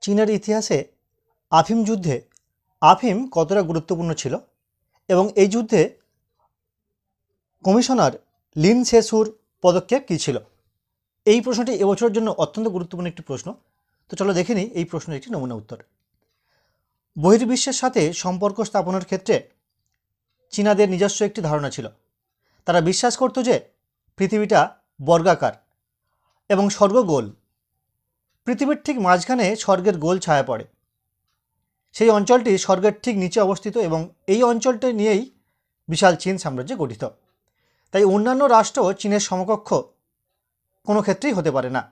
চীনের ইতিহাসে আফিম যুদ্ধে আফিম কতটা গুরুত্বপূর্ণ ছিল এবং এই যুদ্ধে কমিশনার লিন সেসুর পদক্ষেপ কী ছিল? এই প্রশ্নটি এবছরের জন্য অত্যন্ত গুরুত্বপূর্ণ একটি প্রশ্ন। তো চলো দেখে নিই এই প্রশ্নের একটি নমুনা উত্তর। বহির্বিশ্বের সাথে সম্পর্ক স্থাপনের ক্ষেত্রে চীনাদের নিজস্ব একটি ধারণা ছিল। তারা বিশ্বাস করত যে পৃথিবীটা বর্গাকার এবং স্বর্গ গোল পৃথিবীর ঠিক মাঝখানে স্বর্গের গোল ছায়া পড়ে। সেই অঞ্চলটি স্বর্গের ঠিক নিচে অবস্থিত এবং এই অঞ্চলটি নিয়েই বিশাল চীন সাম্রাজ্য গঠিত। তাই অন্যান্য রাষ্ট্র চীনের সমকক্ষ কোনো ক্ষেত্রেই হতে পারে না।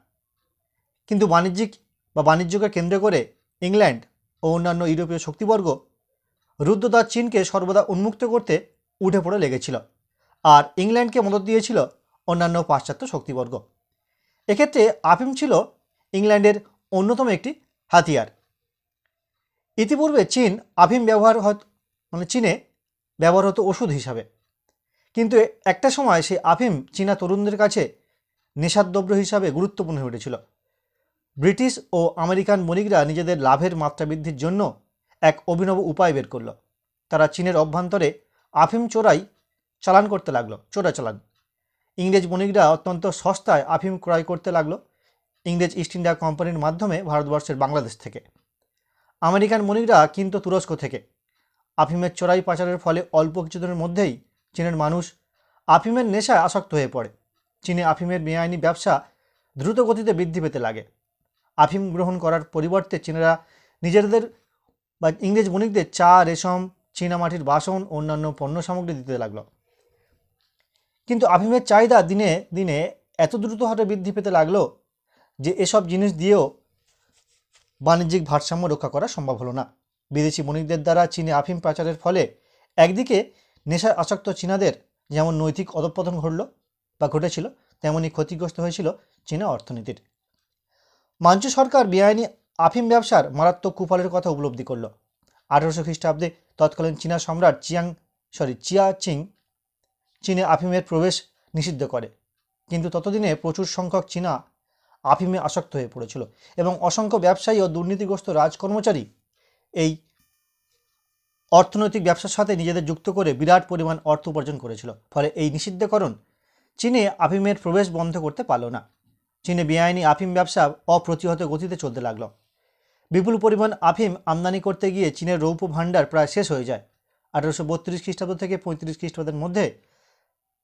কিন্তু বাণিজ্যিক বা বাণিজ্যকে কেন্দ্র করে ইংল্যান্ড ও অন্যান্য ইউরোপীয় শক্তিবর্গ রুদ্ধদ্বার চীনকে সর্বদা উন্মুক্ত করতে উঠে পড়ে লেগেছিল আর ইংল্যান্ডকে মদত দিয়েছিল অন্যান্য পাশ্চাত্য শক্তিবর্গ। এক্ষেত্রে আফিম ছিল ইংল্যান্ডের অন্যতম একটি হাতিয়ার। ইতিপূর্বে চীন আফিম ব্যবহার হত মানে চীনে ব্যবহার হতো ওষুধ হিসাবে। কিন্তু একটা সময় সেই আফিম চীনা তরুণদের কাছে নেশাদ্রব্য হিসাবে গুরুত্বপূর্ণ হয়ে উঠেছিল। ব্রিটিশ ও আমেরিকান বণিকরা নিজেদের লাভের মাত্রা বৃদ্ধির জন্য এক অভিনব উপায় বের করল। তারা চীনের অভ্যন্তরে আফিম চোরাই চালান করতে লাগল। চোরা চালান ইংরেজ বণিকরা অত্যন্ত সস্তায় আফিম ক্রয় করতে লাগল। ইংরেজ ইস্ট ইন্ডিয়া কোম্পানির মাধ্যমে ভারতবর্ষের বাংলাদেশ থেকে। আমেরিকান বণিকরা কিন্তু তুরস্ক থেকে। আফিমের চোরাই পাচারের ফলে অল্প কিছুদিনের মধ্যেই চীনের মানুষ আফিমের নেশায় আসক্ত হয়ে পড়ে। চীনে আফিমের বেআইনি ব্যবসা দ্রুত গতিতে বৃদ্ধি পেতে লাগে। আফিম গ্রহণ করার পরিবর্তে চীনেরা নিজেদের বা ইংরেজ বণিকদের চা, রেশম চীনামাটির বাসন, অন্যান্য পণ্য সামগ্রী দিতে লাগল। কিন্তু আফিমের চাহিদা দিনে দিনে এত দ্রুত হারে বৃদ্ধি পেতে লাগল এসব জিনিস দিয়েও বাণিজ্যিক ভারসাম্য রক্ষা করা সম্ভব হলো না। বিদেশি বণিকদের দ্বারা চীনে আফিম পাচারের ফলে একদিকে নেশার আসক্ত চীনাদের যেমন নৈতিক অধঃপতন ঘটল বা ঘটেছিল তেমনই ক্ষতিগ্রস্ত হয়েছিল চীনা অর্থনীতির। মাঞ্চু সরকার বেআইনি আফিম ব্যবসার মারাত্মক কুফলের কথা উপলব্ধি করল। আঠারোশো খ্রিস্টাব্দে তৎকালীন চীনা সম্রাট চিয়াং সরি চিয়া চিং চীনে আফিমের প্রবেশ নিষিদ্ধ করে। কিন্তু ততদিনে প্রচুর সংখ্যক চীনা আফিমে আসক্ত হয়ে পড়েছিল এবং অসংখ্য ব্যবসায়ী ও দুর্নীতিগ্রস্ত রাজকর্মচারী এই অর্থনৈতিক ব্যবসার সাথে নিজেদের যুক্ত করে বিরাট পরিমাণ অর্থ উপার্জন করেছিল। ফলে এই নিষিদ্ধকরণ চীনে আফিমের প্রবেশ বন্ধ করতে পারল না। চীনে বেআইনি আফিম ব্যবসা অপ্রতিহত গতিতে চলতে লাগল। বিপুল পরিমাণ আফিম আমদানি করতে গিয়ে চীনের রৌপ্য ভাণ্ডার প্রায় শেষ হয়ে যায়। আঠারোশো বত্রিশ খ্রিস্টাব্দ থেকে পঁয়ত্রিশ খ্রিস্টাব্দের মধ্যে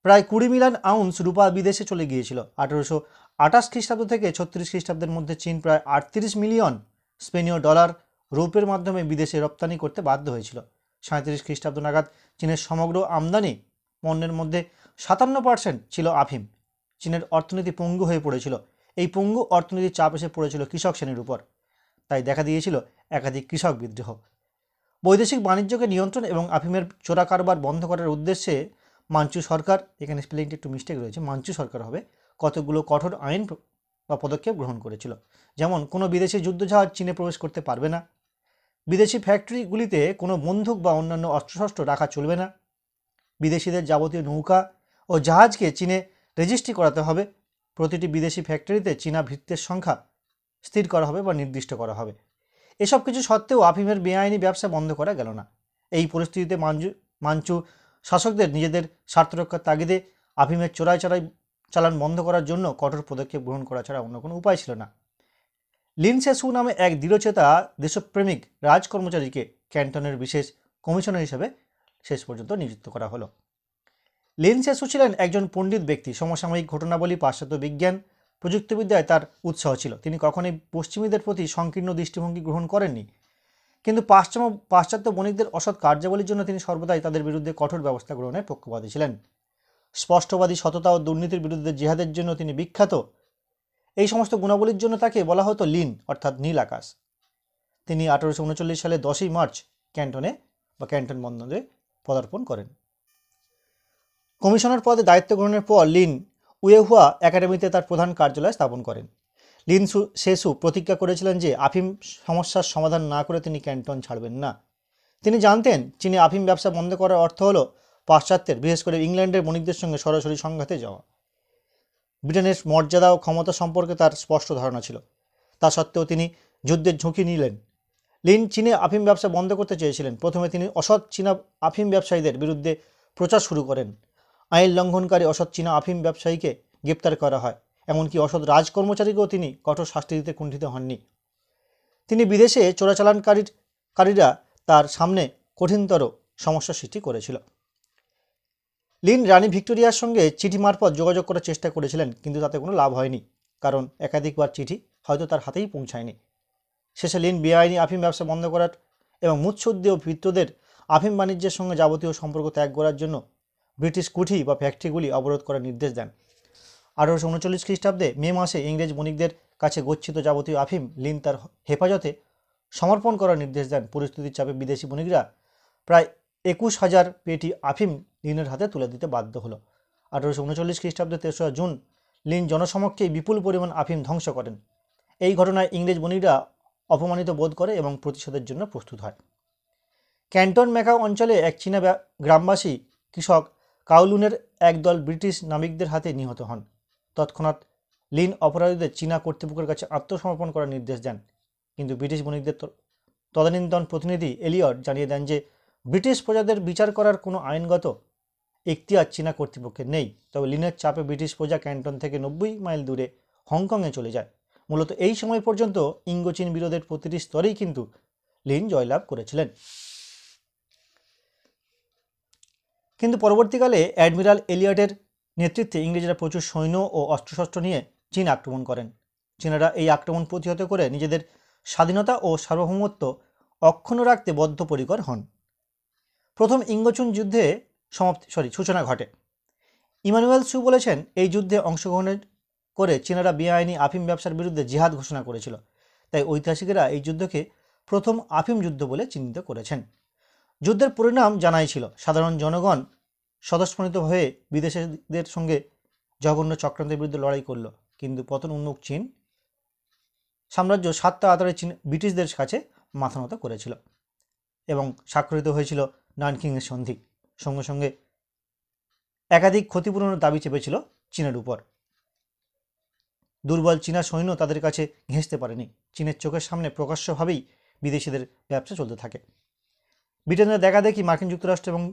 প্রায় কুড়ি মিলিয়ন আউন্স রূপা বিদেশে চলে গিয়েছিল। আঠারোশো আঠাশ খ্রিস্টাব্দ থেকে ছত্রিশ খ্রিস্টাব্দের মধ্যে চীন প্রায় আটত্রিশ মিলিয়ন স্পেনীয় ডলার রৌপের মাধ্যমে বিদেশে রপ্তানি করতে বাধ্য হয়েছিল। সাঁত্রিশ খ্রিস্টাব্দ নাগাদ চীনের সমগ্র আমদানি পণ্যের মধ্যে সাতান্ন পার্সেন্ট ছিল আফিম। চীনের অর্থনীতি পঙ্গু হয়ে পড়েছিল। এই পঙ্গু অর্থনীতির চাপ এসে পড়েছিল কৃষক শ্রেণির উপর। তাই দেখা দিয়েছিল একাধিক কৃষক বিদ্রোহ। বৈদেশিক বাণিজ্যকে নিয়ন্ত্রণ এবং আফিমের চোরা কারবার বন্ধ করার উদ্দেশ্যে মাঞ্চু সরকার, এখানে স্পেলিংটি একটু মিস্টেক রয়েছে, মাঞ্চু সরকার হবে, কতগুলো কঠোর আইন বা পদক্ষেপ গ্রহণ করেছিল। যেমন, কোনো বিদেশি যুদ্ধজাহাজ চীনে প্রবেশ করতে পারবে না। বিদেশি ফ্যাক্টরিগুলিতে কোনো বন্দুক বা অন্যান্য অস্ত্রশস্ত্র রাখা চলবে না। বিদেশিদের যাবতীয় নৌকা ও জাহাজকে চীনে রেজিস্ট্রি করাতে হবে। প্রতিটি বিদেশি ফ্যাক্টরিতে চীনা ভিত্তের সংখ্যা স্থির করা হবে বা নির্দিষ্ট করা হবে। এসব কিছু সত্ত্বেও আফিমের বেআইনি ব্যবসা বন্ধ করা গেল না। এই পরিস্থিতিতে মাঞ্জু, মাঞ্চু শাসকদের নিজেদের স্বার্থরক্ষার তাগিদে আফিমের চোরাই চড়াই চালান বন্ধ করার জন্য কঠোর পদক্ষেপ গ্রহণ করা ছাড়া অন্য কোনো উপায় ছিল না। লিনসে সু নামে এক দৃঢ়চেতা দেশপ্রেমিক রাজকর্মচারীকে ক্যান্টনের বিশেষ কমিশনার হিসেবে শেষ পর্যন্ত নিযুক্ত করা হলো। লিনসে সু ছিলেন একজন পণ্ডিত ব্যক্তি। সমসাময়িক ঘটনাবলী, পাশ্চাত্য বিজ্ঞান, প্রযুক্তিবিদ্যায় তার উৎসাহ ছিল। তিনি কখনোই পশ্চিমীদের প্রতি সংকীর্ণ দৃষ্টিভঙ্গি গ্রহণ করেননি। কিন্তু পাশ্চাত্য পাশ্চাত্য বণিকদের অসৎ কার্যাবলীর জন্য তিনি সর্বদাই তাদের বিরুদ্ধে কঠোর ব্যবস্থা গ্রহণের পক্ষপাতী ছিলেন। স্পষ্টবাদী সততা ও দুর্নীতির বিরুদ্ধে জেহাদের জন্য তিনি বিখ্যাত। এই সমস্ত গুণাবলীর জন্য তাকে বলা হতো লিন, অর্থাৎ নীল আকাশ। তিনি আঠারোশো উনচল্লিশ সালে দশই মার্চ ক্যান্টনে বা ক্যান্টন বন্দরে পদার্পণ করেন। কমিশনার পদে দায়িত্ব গ্রহণের পর লিন উয়েহুয়া একাডেমিতে তার প্রধান কার্যালয় স্থাপন করেন। লিন সেসু প্রতিজ্ঞা করেছিলেন যে আফিম সমস্যার সমাধান না করে তিনি ক্যান্টন ছাড়বেন না। তিনি জানতেন, চীনে আফিম ব্যবসা বন্ধ করার অর্থ হলো পাশ্চাত্যের, বিশেষ করে ইংল্যান্ডের বণিকদের সঙ্গে সরাসরি সংঘাতে যাওয়া। ব্রিটেনের মর্যাদা ও ক্ষমতা সম্পর্কে তার স্পষ্ট ধারণা ছিল। তা সত্ত্বেও তিনি যুদ্ধের ঝুঁকি নিলেন। লিন চীনে আফিম ব্যবসা বন্ধ করতে চেয়েছিলেন। প্রথমে তিনি অসৎ চীনা আফিম ব্যবসায়ীদের বিরুদ্ধে প্রচার শুরু করেন। আইন লঙ্ঘনকারী অসৎ চীনা আফিম ব্যবসায়ীকে গ্রেপ্তার করা হয়। এমনকি অসৎ রাজকর্মচারীকেও তিনি কঠোর শাস্তি দিতে কুণ্ঠিত হননি। তিনি বিদেশে চোরাচালানকারীর, কারীরা তার সামনে কঠিনতর সমস্যা সৃষ্টি করেছিল। লিন রানী ভিক্টোরিয়ার সঙ্গে চিঠি মারফত যোগাযোগ করার চেষ্টা করেছিলেন, কিন্তু তাতে কোনো লাভ হয়নি, কারণ একাধিকবার চিঠি হয়তো তার হাতেই পৌঁছায়নি। শেষে লিন বেআইনি আফিম ব্যবসা বন্ধ করার এবং মুৎসুদ্দি ও ভিত্তদের আফিম বাণিজ্যের সঙ্গে যাবতীয় সম্পর্ক ত্যাগ করার জন্য ব্রিটিশ কুঠি বা ফ্যাক্টরিগুলি অবরোধ করার নির্দেশ দেন। আঠারোশো উনচল্লিশ খ্রিস্টাব্দে মে মাসে ইংরেজ বণিকদের কাছে গচ্ছিত যাবতীয় আফিম লিন তার হেফাজতে সমর্পণ করার নির্দেশ দেন। পরিস্থিতির চাপে বিদেশি বণিকরা প্রায় একুশ হাজার পেটি আফিম লিনের হাতে তুলে দিতে বাধ্য হলো। আঠারোশো উনচল্লিশ খ্রিস্টাব্দে তেসরা জুন লিন জনসমক্ষে বিপুল পরিমাণ আফিম ধ্বংস করেন। এই ঘটনায় ইংরেজ বণিকরা অপমানিত বোধ করে এবং প্রতিশোধের জন্য প্রস্তুত হয়। ক্যান্টন ম্যাকাও অঞ্চলে এক চীনা গ্রামবাসী কৃষক কাউলুনের একদল ব্রিটিশ নাবিকদের হাতে নিহত হন। তৎক্ষণাৎ লিন অপরাধীদের চীনা কর্তৃপক্ষের কাছে আত্মসমর্পণ করার নির্দেশ দেন। কিন্তু ব্রিটিশ বণিকদের তদানীন্তন প্রতিনিধি এলিয়ট জানিয়ে দেন যে, ব্রিটিশ প্রজাদের বিচার করার কোনো আইনগত এখতিয়ার চীনা কর্তৃপক্ষের নেই। তবে লিনের চাপে ব্রিটিশ প্রজা ক্যান্টন থেকে নব্বই মাইল দূরে হংকংয়ে চলে যায়। মূলত এই সময় পর্যন্ত ইঙ্গোচীন বিরোধের প্রতিটি স্তরেই কিন্তু লিন জয়লাভ করেছিলেন। কিন্তু পরবর্তীকালে অ্যাডমিরাল এলিয়টের নেতৃত্বে ইংরেজরা প্রচুর সৈন্য ও অস্ত্রশস্ত্র নিয়ে চীন আক্রমণ করেন। চীনারা এই আক্রমণ প্রতিহত করে নিজেদের স্বাধীনতা ও সার্বভৌমত্ব অক্ষুণ্ণ রাখতে বদ্ধপরিকর হন। প্রথম ইঙ্গচুন যুদ্ধে সমাপ্তি, সরি, সূচনা ঘটে। ইমানুয়েল সু বলেছেন, এই যুদ্ধে অংশগ্রহণের করে চীনারা বেআইনি আফিম ব্যবসার বিরুদ্ধে জিহাদ ঘোষণা করেছিল। তাই ঐতিহাসিকেরা এই যুদ্ধকে প্রথম আফিম যুদ্ধ বলে চিহ্নিত করেছেন। যুদ্ধের পরিণাম জানাই ছিল। সাধারণ জনগণ স্বতঃস্ফূর্ত হয়ে বিদেশিদের সঙ্গে জঘন্য চক্রান্তের বিরুদ্ধে লড়াই করল। কিন্তু পতন উন্মুখ চীন সাম্রাজ্য সাতটা আতারে চীন ব্রিটিশদের কাছে মাথা নত করেছিল এবং স্বাক্ষরিত হয়েছিল নানকিংয়ের সন্ধি। সঙ্গে সঙ্গে একাধিক ক্ষতিপূরণের দাবি চেপেছিল চীনের উপর। দুর্বল চীনা সৈন্য তাদের কাছে ঘেঁষতে পারেনি। চীনের চোখের সামনে প্রকাশ্যভাবেই বিদেশিদের ব্যবসা চলতে থাকে। ব্রিটেনের দেখা দেখি মার্কিন যুক্তরাষ্ট্র এবং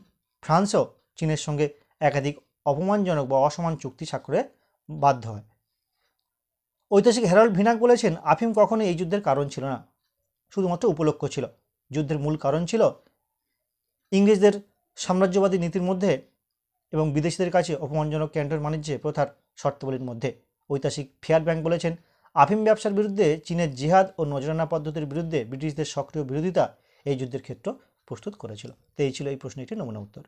ফ্রান্সও চীনের সঙ্গে একাধিক অপমানজনক বা অসমান চুক্তি স্বাক্ষরে বাধ্য হয়। ঐতিহাসিক হেরাল্ড ভিনাক বলেছেন, আফিম কখনো এই যুদ্ধের কারণ ছিল না, শুধুমাত্র উপলক্ষ ছিল। যুদ্ধের মূল কারণ ছিল ইংরেজদের সাম্রাজ্যবাদী নীতির মধ্যে এবং বিদেশিদের কাছে অপমানজনক ক্যান্টন বাণিজ্যে প্রথার শর্তাবলীর মধ্যে। ঐতিহাসিক ফেয়ার ব্যাংক বলেছেন, আফিম ব্যবসার বিরুদ্ধে চীনের জিহাদ ও নজরানা পদ্ধতির বিরুদ্ধে ব্রিটিশদের সক্রিয় বিরোধিতা এই যুদ্ধের ক্ষেত্র প্রস্তুত করেছিল। তো এই ছিল এই প্রশ্নের একটি নমুনা উত্তর।